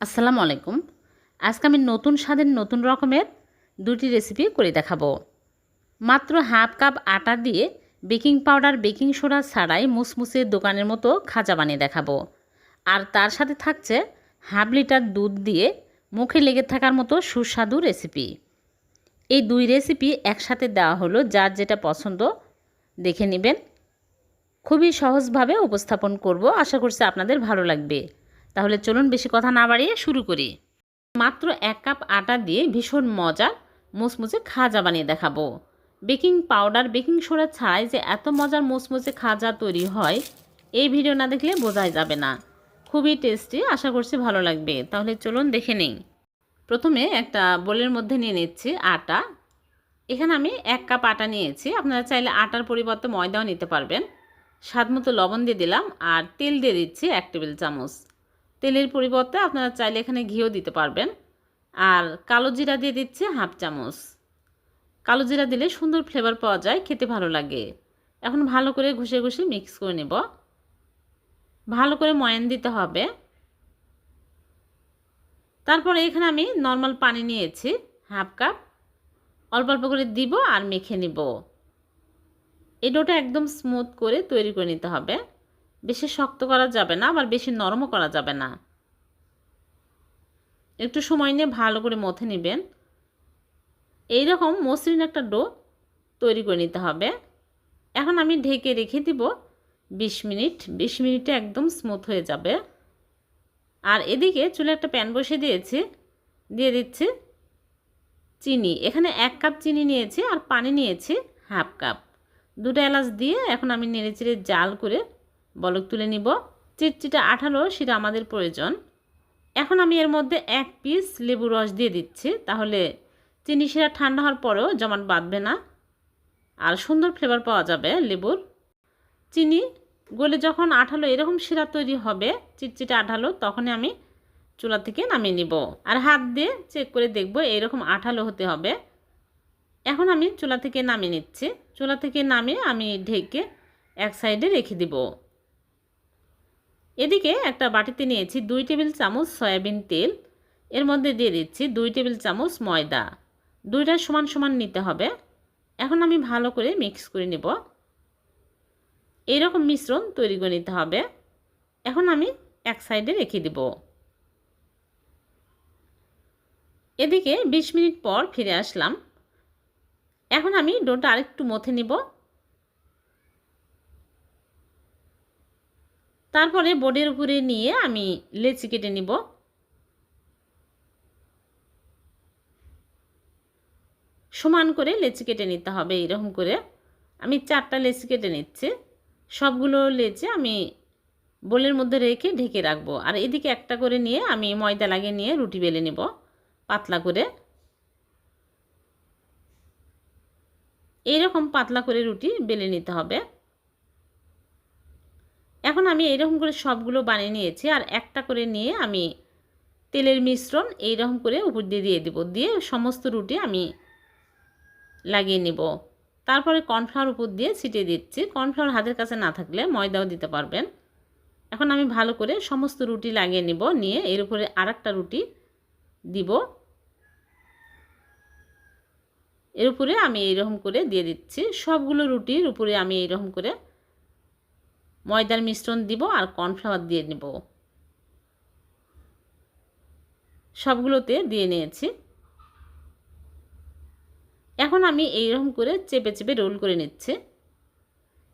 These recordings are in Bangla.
আসসালামু আলাইকুম। আজকে আমি নতুন স্বাদের নতুন রকমের দুটি রেসিপি করে দেখাবো। মাত্র হাফ কাপ আটা দিয়ে বেকিং পাউডার, বেকিং সোডা ছাড়াই মুসমুসে দোকানের মতো খাজা বানিয়ে দেখাবো। আর তার সাথে থাকছে হাফ লিটার দুধ দিয়ে মুখে লেগে থাকার মতো সুস্বাদু রেসিপি এই দুই রেসিপি একসাথে দেওয়া হলো, যার যেটা পছন্দ দেখে নেবেন। খুবই সহজভাবে উপস্থাপন করব। আশা করছি আপনাদের ভালো লাগবে। তাহলে চলুন বেশি কথা না বাড়িয়ে শুরু করি। মাত্র এক কাপ আটা দিয়ে ভীষণ মজার মুচমুচে খাজা বানিয়ে দেখাবো। বেকিং পাউডার, বেকিং সোডা ছাড়াই যে এত মজার মুচমুচে খাজা তৈরি হয়, এই ভিডিও না দেখলে বোঝাই যাবে না। খুবই টেস্টি, আশা করছি ভালো লাগবে। তাহলে চলুন দেখে নিই। প্রথমে একটা বোলের মধ্যে নিয়ে নিচ্ছি আটা। এখানে আমি এক কাপ আটা নিয়েছি। আপনারা চাইলে আটার পরিবর্তে ময়দাও নিতে পারবেন। স্বাদ মতো লবণ দিয়ে দিলাম আর তেল দিয়ে দিচ্ছি এক টেবিল চামচ। তেলের পরিবর্তে আপনারা চাইলে এখানে ঘিও দিতে পারবেন। আর কালো জিরা দিয়ে দিচ্ছে হাফ চামচ। কালো জিরা দিলে সুন্দর ফ্লেভার পাওয়া যায়, খেতে ভালো লাগে। এখন ভালো করে ঘষে ঘষে মিক্স করে নেব। ভালো করে ময়ান দিতে হবে। তারপরে এখানে আমি নর্মাল পানি নিয়েছি হাফ কাপ অল্প অল্প করে দিব আর মেখে নিব। এই ডোটা একদম স্মুথ করে তৈরি করে নিতে হবে। বেশি শক্ত করা যাবে না, আবার বেশি নরমও করা যাবে না। একটু সময় নিয়ে ভালো করে মথে নেবেন। এই রকম মসৃণ একটা ডো তৈরি করে নিতে হবে। এখন আমি ঢেকে রেখে দিব। বিশ মিনিট, বিশ মিনিটে একদম স্মুথ হয়ে যাবে। আর এদিকে চুলে একটা প্যান বসিয়ে দিয়েছি, দিয়ে দিচ্ছি চিনি। এখানে এক কাপ চিনি নিয়েছি আর পানি নিয়েছি, হাফ কাপ। দুটো এলাচ দিয়ে এখন আমি নেড়ে চেড়ে জাল করে বলক তুলে নিব। চিটচিটা আঠালো, সেটা আমাদের প্রয়োজন। এখন আমি এর মধ্যে এক পিস লেবু রস দিয়ে দিচ্ছি। তাহলে চিনি শিরা ঠান্ডা হওয়ার পরেও জমাট বাঁধবে না। আর সুন্দর ফ্লেভার পাওয়া যাবে লেবুর। চিনি গলে যখন আঠালো এরকম শিরা তৈরি হবে, চিটচিটা আঠালো, তখনই আমি চুলা থেকে নামিয়ে নিব। আর হাত দিয়ে চেক করে দেখব এরকম আঠালো হতে হবে। এখন আমি চুলা থেকে নামিয়ে নিচ্ছি। চুলা থেকে নামিয়ে আমি ঢেকে এক সাইডে রেখে দিব। এদিকে একটা বাটিতে নিয়েছি দুই টেবিল চামচ সয়াবিন তেল, এর মধ্যে দিয়ে দিচ্ছি দুই টেবিল চামচ ময়দা, দুইটা সমান সমান নিতে হবে। এখন আমি ভালো করে মিক্স করে নেব। এইরকম মিশ্রণ তৈরি করে নিতে হবে। এখন আমি এক সাইডে রেখে দেব। এদিকে ২০ মিনিট পর ফিরে আসলাম। এখন আমি ডোটা আরেকটু মথে নিব। তারপরে বোর্ডের উপরে নিয়ে আমি লেচি কেটে নিব। সমান করে লেচি কেটে নিতে হবে এরকম করে। আমি চারটা লেচি কেটে নিচ্ছি। সবগুলো লেচে আমি বোলের মধ্যে রেখে ঢেকে রাখব। আর এদিকে একটা করে নিয়ে আমি ময়দা লাগিয়ে নিয়ে রুটি বেলে নেব পাতলা করে। এইরকম পাতলা করে রুটি বেলে নিতে হবে। এখন আমি এইরকম করে সবগুলো বানিয়ে নিয়েছি আর একটা করে নিয়ে আমি তেলের মিশ্রণ এইরকম করে উপর দিয়ে দিয়ে দেবো। দিয়ে সমস্ত রুটি আমি লাগিয়ে নেব। তারপরে কর্নফ্লাওয়ার উপর দিয়ে ছিটিয়ে দিচ্ছি। কর্নফ্লাওয়ার হাতের কাছে না থাকলে ময়দাও দিতে পারবেন। এখন আমি ভালো করে সমস্ত রুটি লাগিয়ে নিব। নিয়ে এর উপরে আর রুটি দিব। এর উপরে আমি এইরকম করে দিয়ে দিচ্ছি। সবগুলো রুটির উপরে আমি এইরকম করে ময়দার মিশ্রণ দিব আর কর্নফ্লাওয়ার দিয়ে নেব। সবগুলোতে দিয়ে নিয়েছি। এখন আমি এইরকম করে চেপে চেপে রোল করে নিচ্ছি।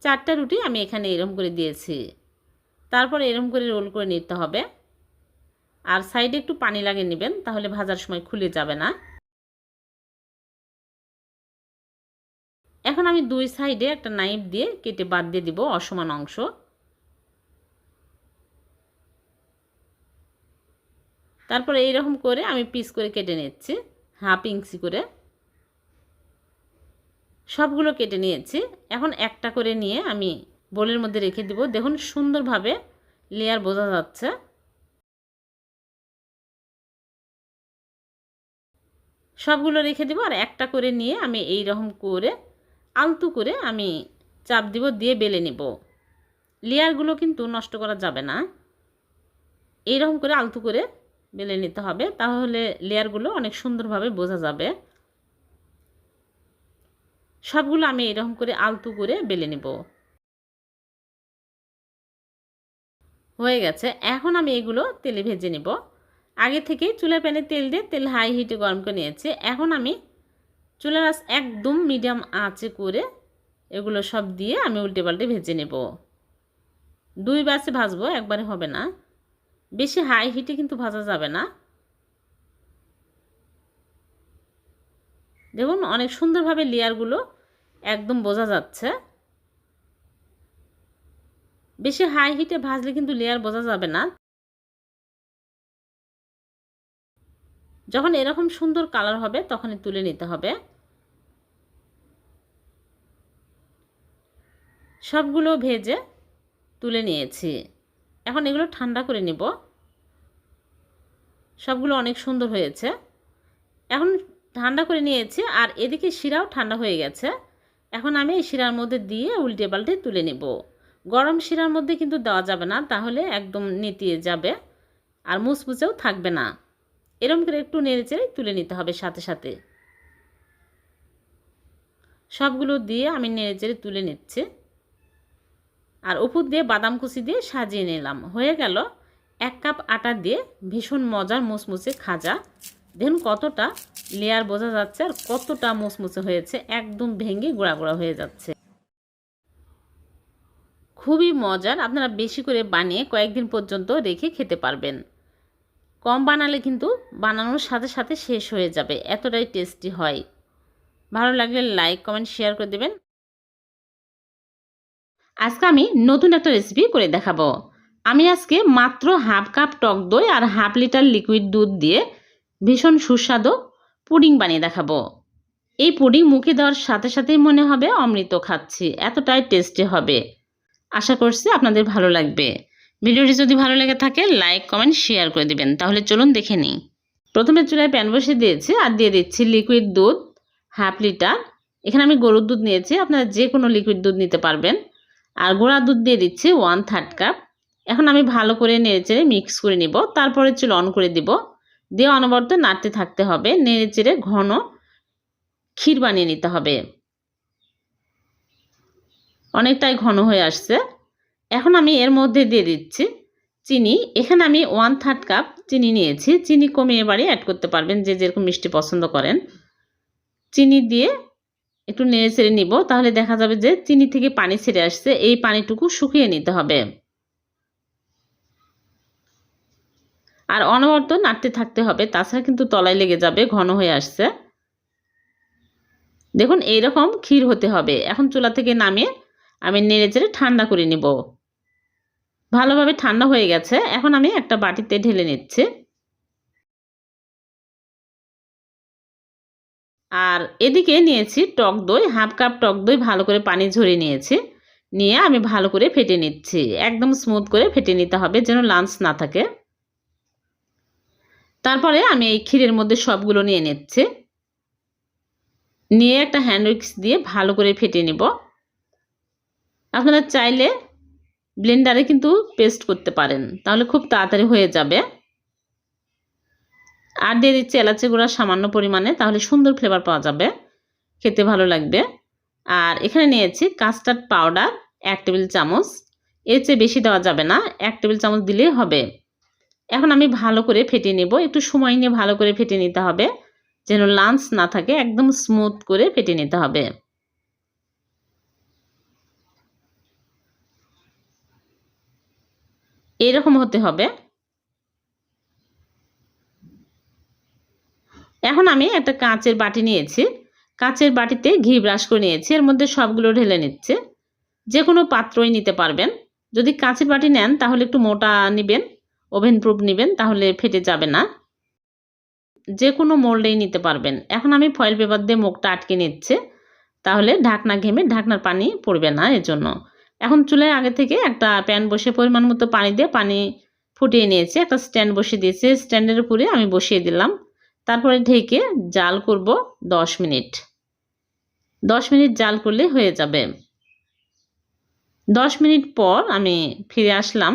চারটা রুটি আমি এখানে এরকম করে দিয়েছি। তারপর এরকম করে রোল করে নিতে হবে। আর সাইডে একটু পানি লাগিয়ে নেবেন, তাহলে ভাজার সময় খুলে যাবে না। এখন আমি দুই সাইডে একটা নাইফ দিয়ে কেটে বাদ দিয়ে দিব অসমান অংশ। তারপরে এইরকম করে আমি পিস করে কেটে নিচ্ছি, হাফ ইঞ্চি করে। সবগুলো কেটে নিয়েছি। এখন একটা করে নিয়ে আমি বোলের মধ্যে রেখে দিব। দেখুন সুন্দরভাবে লেয়ার বোঝা যাচ্ছে। সবগুলো রেখে দিব আর একটা করে নিয়ে আমি এই রকম করে আলতু করে আমি চাপ দিব দিয়ে বেলে নেব। লেয়ারগুলো কিন্তু নষ্ট করা যাবে না। এইরকম করে আলতু করে বেলে নিতে হবে, তাহলে লেয়ারগুলো অনেক সুন্দরভাবে বোঝা যাবে। সবগুলো আমি এরকম করে আলতু করে বেলে নেব। হয়ে গেছে, এখন আমি এগুলো তেলে ভেজে নেব। আগে থেকেই চুলা প্যানে তেল দিয়ে তেল হাই হিটে গরম করে নিয়েছি, এখন আমি চুলার আঁচ একদম মিডিয়াম আঁচে করে এগুলো সব দিয়ে আমি উল্টে পাল্টে ভেজে নেব। দুই বাসে ভাজবো, একবারে হবে না। বেশি হাই হিটে কিন্তু ভাজা যাবে না। দেখুন, অনেক সুন্দরভাবে লেয়ারগুলো একদম বোঝা যাচ্ছে। বেশি হাই হিটে ভাজলে কিন্তু লেয়ার বোঝা যাবে না। যখন এরকম সুন্দর কালার হবে, তখনই তুলে নিতে হবে। সবগুলো ভেজে তুলে নিয়েছি। এখন এগুলো ঠান্ডা করে নিব। সবগুলো অনেক সুন্দর হয়েছে। এখন ঠান্ডা করে নিয়েছি, আর এদিকে শিরাও ঠান্ডা হয়ে গেছে। এখন আমি এই শিরার মধ্যে দিয়ে উল্টে পাল্টে তুলে নেব। গরম শিরার মধ্যে কিন্তু দেওয়া যাবে না, তাহলে একদম নেতিয়ে যাবে, আর মুচমুচেও থাকবে না। এরম করে একটু নেড়ে চেড়ে তুলে নিতে হবে সাথে সাথে। সবগুলো দিয়ে আমি নেড়ে চেড়ে তুলে নিচ্ছি। আর উপর দিয়ে বাদাম কুচি দিয়ে সাজিয়ে নিলাম। হয়ে গেল এক কাপ আটা দিয়ে ভীষণ মজার মুচমুচে খাজা। দেখুন কতটা লেয়ার বোঝা যাচ্ছে আর কতটা মুচমুচে হয়েছে। একদম ভেঙে গোড়া গোড়া হয়ে যাচ্ছে। খুবই মজার। আপনারা বেশি করে বানিয়ে কয়েকদিন পর্যন্ত রেখে খেতে পারবেন। কম বানালে কিন্তু বানানোর সাথে সাথে শেষ হয়ে যাবে। এতটাই টেস্টি হয়। ভালো লাগলে লাইক কমেন্ট শেয়ার করে দেবেন। আজকে আমি নতুন একটা রেসিপি করে দেখাবো। আমি আজকে মাত্র হাফ কাপ টক দই আর হাফ লিটার লিকুইড দুধ দিয়ে ভীষণ সুস্বাদু পুডিং বানিয়ে দেখাবো। এই পুডিং মুখে দেওয়ার সাথে সাথেই মনে হবে অমৃত খাচ্ছি। এতটাই টেস্টি হবে। আশা করছি আপনাদের ভালো লাগবে। ভিডিওটি যদি ভালো লেগে থাকে লাইক কমেন্ট শেয়ার করে দিবেন। তাহলে চলুন দেখে নিই। প্রথমে চুলায় প্যান বসে দিয়েছি আর দিয়ে দিচ্ছি লিকুইড দুধ হাফ লিটার এখানে আমি গরুর দুধ নিয়েছি, আপনারা যে কোনো লিকুইড দুধ নিতে পারবেন। আর গোড়া দুধ দিয়ে দিচ্ছি ওয়ান থার্ড কাপ এখন আমি ভালো করে নেড়ে চেড়ে মিক্স করে নিব। তারপরে চুল অন করে দিব। দিয়ে অনবরত নাড়তে থাকতে হবে। নেড়ে চেড়ে ঘন ক্ষীর বানিয়ে নিতে হবে। অনেকটাই ঘন হয়ে আসছে। এখন আমি এর মধ্যে দিয়ে দিচ্ছি চিনি। এখানে আমি ওয়ান থার্ড কাপ চিনি নিয়েছি। চিনি কমিয়ে বাড়ি অ্যাড করতে পারবেন যে যেরকম মিষ্টি পছন্দ করেন। চিনি দিয়ে একটু নেড়ে ছেড়ে নিব, তাহলে দেখা যাবে যে চিনি থেকে পানি ছেড়ে আসছে। এই পানিটুকু শুকিয়ে নিতে হবে। আর অনবরত নাড়তে থাকতে হবে, তাছাড়া কিন্তু তলায় লেগে যাবে, ঘন হয়ে আসছে। দেখুন, এইরকম ক্ষীর হতে হবে। এখন চুলা থেকে নামিয়ে আমি নেড়ে চেড়ে ঠান্ডা করে নিব। ভালোভাবে ঠান্ডা হয়ে গেছে। এখন আমি একটা বাটিতে ঢেলে নিচ্ছি। আর এদিকে নিয়েছি টক দই, হাফ কাপ টক দই ভালো করে পানি ঝরিয়ে নিয়েছি। নিয়ে আমি ভালো করে ফেটে নিচ্ছি। একদম স্মুথ করে ফেটে নিতে হবে যেন লাঞ্চ না থাকে। তারপরে আমি এই ক্ষীরের মধ্যে সবগুলো নিয়ে নিচ্ছি। নিয়ে একটা হ্যান্ড উইক্স দিয়ে ভালো করে ফেটে নিব। আপনারা চাইলে ব্লেন্ডারে কিন্তু পেস্ট করতে পারেন। তাহলে খুব তাড়াতাড়ি হয়ে যাবে। আর দিয়ে দিচ্ছি এলাচি গুঁড়া সামান্য পরিমাণে, তাহলে সুন্দর ফ্লেভার পাওয়া যাবে। খেতে ভালো লাগবে। আর এখানে নিয়েছি কাস্টার্ড পাউডার এক টেবিল চামচ। এর চেয়ে বেশি দেওয়া যাবে না, এক টেবিল চামচ দিলেই হবে। এখন আমি ভালো করে ফেটে নেব। একটু সময় নিয়ে ভালো করে ফেটে নিতে হবে। যেন লাঞ্চ না থাকে, একদম স্মুথ করে ফেটে নিতে হবে। এরকম হতে হবে। এখন আমি একটা কাঁচের বাটি নিয়েছি। কাঁচের বাটিতে ঘি ব্রাশ করে নিয়েছি। এর মধ্যে সবগুলো ঢেলে নিচ্ছে। যে কোনো পাত্রই নিতে পারবেন। যদি কাঁচের বাটি নেন, তাহলে একটু মোটা নেবেন, ওভেন প্রুফ নেবেন, তাহলে ফেটে যাবে না। যে কোনো মোল্ডেই নিতে পারবেন। এখন আমি ফয়েল পেপার দিয়ে মুখটা আটকে নিচ্ছে। তাহলে ঢাকনা ঘেমে ঢাকনার পানি পড়বে না এর জন্য। এখন চুলায় আগে থেকে একটা প্যান বসে পরিমাণ মতো পানি দিয়ে পানি ফুটিয়ে নিয়েছি। একটা স্ট্যান্ড বসিয়ে দিয়েছি। স্ট্যান্ডের উপরে আমি বসিয়ে দিলাম। তারপরে ঢেকে জাল করব দশ মিনিট। দশ মিনিট জাল করলে হয়ে যাবে। দশ মিনিট পর আমি ফিরে আসলাম।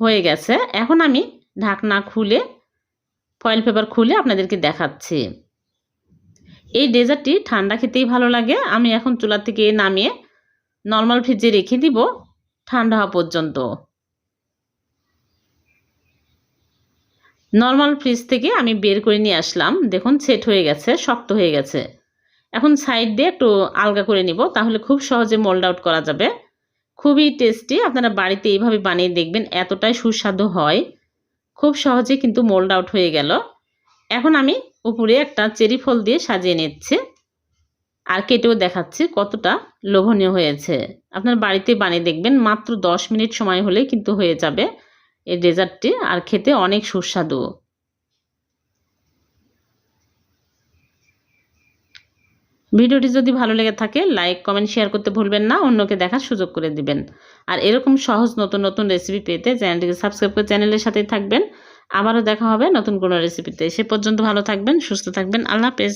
হয়ে গেছে। এখন আমি ঢাকনা খুলে ফয়েল পেপার খুলে আপনাদেরকে দেখাচ্ছি। এই ডেজার্টটি ঠান্ডা খেতেই ভালো লাগে। আমি এখন চুলা থেকে নামিয়ে নর্মাল ফ্রিজে রেখে দিব, ঠান্ডা হওয়া পর্যন্ত। নর্মাল ফ্রিজ থেকে আমি বের করে নিয়ে আসলাম। দেখুন সেট হয়ে গেছে, শক্ত হয়ে গেছে। এখন সাইড দিয়ে একটু আলগা করে নিব, তাহলে খুব সহজে মোল্ড আউট করা যাবে। খুবই টেস্টি আপনারা বাড়িতে এইভাবে বানিয়ে দেখবেন, এতটাই সুস্বাদু হয়। খুব সহজে কিন্তু মোল্ড আউট হয়ে গেল। এখন আমি উপরে একটা চেরি ফল দিয়ে সাজিয়ে নিচ্ছি। আর কেটেও দেখাচ্ছি কতটা লোভনীয় হয়েছে। আপনার বাড়িতে বানিয়ে দেখবেন, মাত্র দশ মিনিট সময় হলে কিন্তু হয়ে যাবে এই ডেজার্টটি, আর খেতে অনেক সুস্বাদু। ভিডিওটি যদি ভালো লেগে থাকে, লাইক, কমেন্ট, শেয়ার করতে ভুলবেন না, অন্যকে দেখার সুযোগ করে দিবেন। আর এরকম সহজ নতুন নতুন রেসিপি পেতে চ্যানেলটিকে সাবস্ক্রাইব করে চ্যানেলের সাথেই থাকবেন। আবারও দেখা হবে নতুন কোনো রেসিপিতে সে পর্যন্ত ভালো থাকবেন, সুস্থ থাকবেন। আল্লাহ হাফেজ।